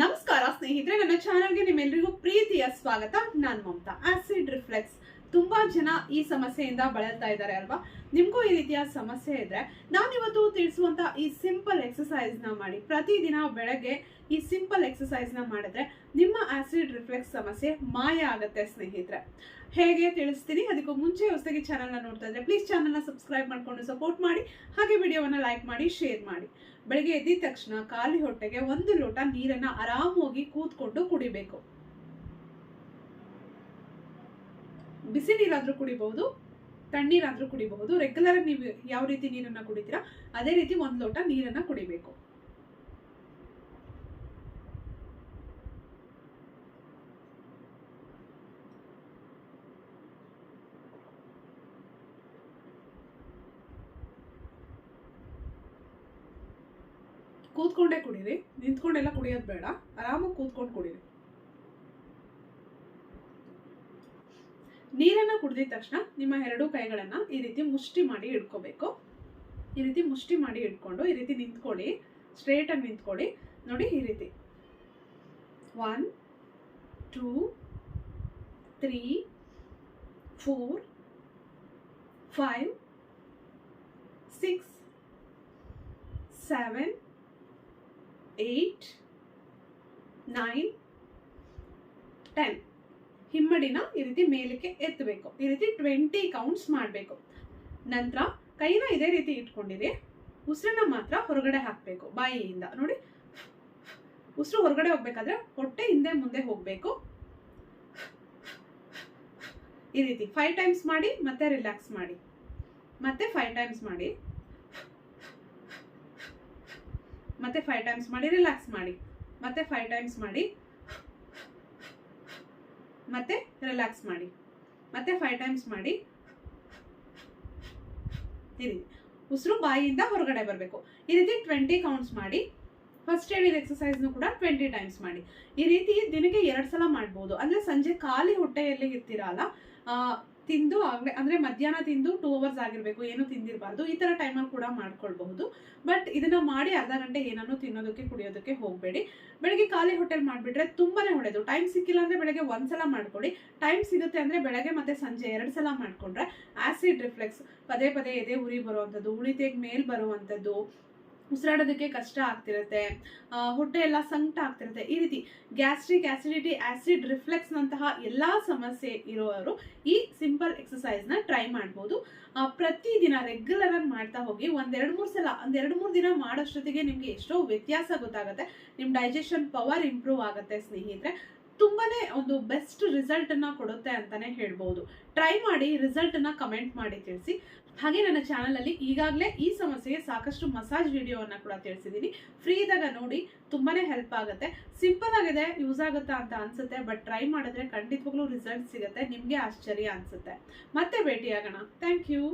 ನಮಸ್ಕಾರ ಸ್ನೇಹಿತರೆ ನನ್ನ ಚಾನಲ್ಗೆ ನಿಮ್ಮೆಲ್ಲರಿಗೂ ಪ್ರೀತಿಯ ಸ್ವಾಗತ. ನಾನು ಮಮತಾ ಆಸಿಡ್ ರಿಫ್ಲೆಕ್ಸ್ ತುಂಬಾ ಜನ ಈ ಸಮಸ್ಯೆಯಿಂದ ಬಳಲ್ತಾ ಇದ್ದಾರೆ ಅಲ್ವಾ? ನಿಮ್ಗೂ ಈ ರೀತಿಯ ಸಮಸ್ಯೆ ಇದ್ರೆ ನಾನಿವತ್ತು ತಿಳಿಸುವಂತ ಈ ಸಿಂಪಲ್ ಎಕ್ಸಸೈಸ್ನ ಮಾಡಿ. ಪ್ರತಿದಿನ ಬೆಳಗ್ಗೆ ಈ ಸಿಂಪಲ್ ಎಕ್ಸಸೈಸ್ನ ಮಾಡಿದ್ರೆ ನಿಮ್ಮ ಆಸಿಡ್ ರಿಫ್ಲೆಕ್ಸ್ ಸಮಸ್ಯೆ ಮಾಯ ಆಗತ್ತೆ ಸ್ನೇಹಿತರೆ. ಹೇಗೆ ತಿಳಿಸ್ತೀನಿ? ಅದಕ್ಕೂ ಮುಂಚೆ ಹೊಸದಾಗಿ ಚಾನಲ್ನ ನೋಡ್ತಾ ಇದ್ರೆ ಪ್ಲೀಸ್ ಚಾನಲ್ನ ಸಬ್ಸ್ಕ್ರೈಬ್ ಮಾಡ್ಕೊಂಡು ಸಪೋರ್ಟ್ ಮಾಡಿ. ಹಾಗೆ ವಿಡಿಯೋವನ್ನ ಲೈಕ್ ಮಾಡಿ ಶೇರ್ ಮಾಡಿ. ಬೆಳಗ್ಗೆ ಎದ್ದಿದ ತಕ್ಷಣ ಖಾಲಿ ಹೊಟ್ಟೆಗೆ ಒಂದು ಲೋಟ ನೀರನ್ನ ಆರಾಮಾಗಿ ಕೂತ್ಕೊಂಡು ಕುಡಿಬೇಕು. ಬಿಸಿ ನೀರಾದರೂ ಕುಡಿಬಹುದು ತಣ್ಣೀರಾದರೂ ಕುಡಿಬಹುದು ರೆಗ್ಯುಲರ್ ನೀವು ಯಾವ ರೀತಿ ನೀರನ್ನು ಕುಡಿತೀರಾ, ಅದೇ ರೀತಿ ಒಂದು ಲೋಟ ನೀರನ್ನು ಕುಡಿಬೇಕು. ಕೂತ್ಕೊಂಡೇ ಕುಡೀರಿ, ನಿಂತ್ಕೊಂಡೆಲ್ಲ ಕುಡಿಯೋದು ಬೇಡ, ಆರಾಮಾಗಿ ಕೂತ್ಕೊಂಡು ಕುಡೀರಿ. ನೀರನ್ನ ಕುಡಿದಿದ ತಕ್ಷಣ ನಿಮ್ಮ ಎರಡೂ ಕೈಗಳನ್ನ ಈ ರೀತಿ ಮುಷ್ಟಿ ಮಾಡಿ ಇಟ್ಕೋಬೇಕು. ಈ ರೀತಿ ಮುಷ್ಟಿ ಮಾಡಿ ಇಟ್ಕೊಂಡು ಈ ರೀತಿ ನಿಂತ್ಕೊಳ್ಳಿ. ಸ್ಟ್ರೇಟ್ ಆಗಿ ನಿಂತ್ಕೊಳ್ಳಿ. ನೋಡಿ ಈ ರೀತಿ. One two three four five six seven eight nine ten ಹಿಮ್ಮಡಿನ ಈ ರೀತಿ ಮೇಲಕ್ಕೆ ಎತ್ತಬೇಕು. ಈ ರೀತಿ ಟ್ವೆಂಟಿ ಕೌಂಟ್ಸ್ ಮಾಡಬೇಕು. ನಂತರ ಕೈನ ಇದೇ ರೀತಿ ಇಟ್ಕೊಂಡಿರಿ. ಉಸಿರನ್ನ ಮಾತ್ರ ಹೊರಗಡೆ ಹಾಕಬೇಕು, ಬಾಯಿಯಿಂದ. ನೋಡಿ, ಉಸಿರು ಹೊರಗಡೆ ಹೋಗ್ಬೇಕಾದ್ರೆ ಹೊಟ್ಟೆ ಹಿಂದೆ ಮುಂದೆ ಹೋಗಬೇಕು. ಈ ರೀತಿ ಫೈವ್ ಟೈಮ್ಸ್ ಮಾಡಿ, ಮತ್ತೆ ರಿಲ್ಯಾಕ್ಸ್ ಮಾಡಿ. ಮತ್ತೆ ಫೈವ್ ಟೈಮ್ಸ್ ಮಾಡಿ. ಮತ್ತೆ ಫೈವ್ ಟೈಮ್ಸ್ ಮಾಡಿ ರಿಲ್ಯಾಕ್ಸ್ ಮಾಡಿ. ಮತ್ತೆ ಫೈವ್ ಟೈಮ್ಸ್ ಮಾಡಿ. ಮತ್ತೆ ರಿಲ್ಯಾಕ್ಸ್ ಮಾಡಿ. ಮತ್ತೆ ಫೈವ್ ಟೈಮ್ಸ್ ಮಾಡಿ. ಇರಿ ಉಸಿರು ಬಾಯಿಯಿಂದ ಹೊರಗಡೆ ಬರಬೇಕು. ಈ ರೀತಿ ಟ್ವೆಂಟಿ ಕೌಂಟ್ಸ್ ಮಾಡಿ. ಫಸ್ಟ್ ಹೇಳಿದ ಎಕ್ಸಸೈಸ್ನು ಕೂಡ ಟ್ವೆಂಟಿ ಟೈಮ್ಸ್ ಮಾಡಿ. ಈ ರೀತಿ ದಿನಕ್ಕೆ ಎರಡು ಸಲ ಮಾಡ್ಬೋದು. ಅಂದ್ರೆ ಸಂಜೆ ಖಾಲಿ ಹೊಟ್ಟೆಯಲ್ಲಿ ಇರ್ತೀರಲ್ಲ ತಿಂದು ಆಗ್ಲೇ, ಅಂದ್ರೆ ಮಧ್ಯಾಹ್ನ ತಿಂದು ಟೂ ಅವರ್ಸ್ ಆಗಿರಬೇಕು, ಏನು ತಿಂದಿರಬಾರ್ದು, ಈ ತರ ಟೈಮಲ್ಲಿ ಕೂಡ ಮಾಡ್ಕೊಳ್ಬಹುದು. ಬಟ್ ಇದನ್ನ ಮಾಡಿ ಅರ್ಧ ಗಂಟೆ ಏನನ್ನು ತಿನ್ನೋದಕ್ಕೆ, ಕುಡಿಯೋದಕ್ಕೆ ಹೋಗಬೇಡಿ. ಬೆಳಗ್ಗೆ ಖಾಲಿ ಹೋಟೆಲ್ ಮಾಡಿಬಿಟ್ರೆ ತುಂಬಾನೇ ಒಳ್ಳೇದು. ಟೈಮ್ ಸಿಕ್ಕಿಲ್ಲ ಅಂದ್ರೆ ಬೆಳಗ್ಗೆ ಒಂದ್ಸಲ ಮಾಡ್ಕೊಳ್ಳಿ. ಟೈಮ್ ಸಿಗುತ್ತೆ ಅಂದ್ರೆ ಬೆಳಗ್ಗೆ ಮತ್ತೆ ಸಂಜೆ ಎರಡು ಸಲ ಮಾಡ್ಕೊಂಡ್ರೆ ಆಸಿಡ್ ರಿಫ್ಲೆಕ್ಸ್ ಪದೇ ಪದೇ ಎದೆ ಉರಿ ಬರುವಂಥದ್ದು ಉಳಿತೆಗೆ ಮೇಲ್ ಬರುವಂಥದ್ದು ಉಸಿರಾಡೋದಕ್ಕೆ ಕಷ್ಟ ಆಗ್ತಿರುತ್ತೆ ಹೊಟ್ಟೆ ಎಲ್ಲ ಸಂಕಟ ಆಗ್ತಿರುತ್ತೆ. ಈ ರೀತಿ ಗ್ಯಾಸ್ಟ್ರಿಕ್ ಆಸಿಡಿಟಿ ಆಸಿಡ್ ರಿಫ್ಲೆಕ್ಸ್ ಎಲ್ಲ ಸಮಸ್ಯೆ ಇರೋರು ಈ ಸಿಂಪಲ್ ಎಕ್ಸಸೈಸ್ನ ಟ್ರೈ ಮಾಡ್ಬೋದು. ಪ್ರತಿದಿನ ರೆಗ್ಯುಲರ್ ಆಗಿ ಮಾಡ್ತಾ ಹೋಗಿ ಒಂದೆರಡು ಮೂರು ಸಲ, ಒಂದೆರಡು ಮೂರು ದಿನ ಮಾಡೋಷ್ಟೊತ್ತಿಗೆ ನಿಮಗೆ ಎಷ್ಟೋ ವ್ಯತ್ಯಾಸ ಗೊತ್ತಾಗುತ್ತೆ. ನಿಮ್ಮ ಡೈಜೆಷನ್ ಪವರ್ ಇಂಪ್ರೂವ್ ಆಗುತ್ತೆ ಸ್ನೇಹಿತರೆ. ತುಂಬಾನೇ ಒಂದು ಬೆಸ್ಟ್ ರಿಸಲ್ಟ್ ಅನ್ನ ಕೊಡುತ್ತೆ ಅಂತಾನೆ ಹೇಳ್ಬಹುದು ಟ್ರೈ ಮಾಡಿ ರಿಸಲ್ಟ್ ಅನ್ನ ಕಮೆಂಟ್ ಮಾಡಿ ತಿಳಿಸಿ. ಹಾಗೆ ನನ್ನ ಚಾನಲ್ ಅಲ್ಲಿ ಈಗಾಗಲೇ ಈ ಸಮಸ್ಯೆಗೆ ಸಾಕಷ್ಟು ಮಸಾಜ್ ವಿಡಿಯೋವನ್ನ ಕೂಡ ತಿಳಿಸಿದ್ದೀನಿ. ಫ್ರೀ ಇದ್ದಾಗ ನೋಡಿ, ತುಂಬಾನೇ ಹೆಲ್ಪ್ ಆಗುತ್ತೆ. ಸಿಂಪಲ್ ಆಗಿದೆ ಯೂಸ್ ಆಗುತ್ತಾ ಅಂತ ಅನ್ಸುತ್ತೆ ಬಟ್ ಟ್ರೈ ಮಾಡಿದ್ರೆ ಖಂಡಿತವಾಗ್ಲೂ ರಿಸಲ್ಟ್ ಸಿಗುತ್ತೆ, ನಿಮ್ಗೆ ಆಶ್ಚರ್ಯ ಅನ್ಸುತ್ತೆ. ಮತ್ತೆ ಭೇಟಿಯಾಗೋಣ. Thank you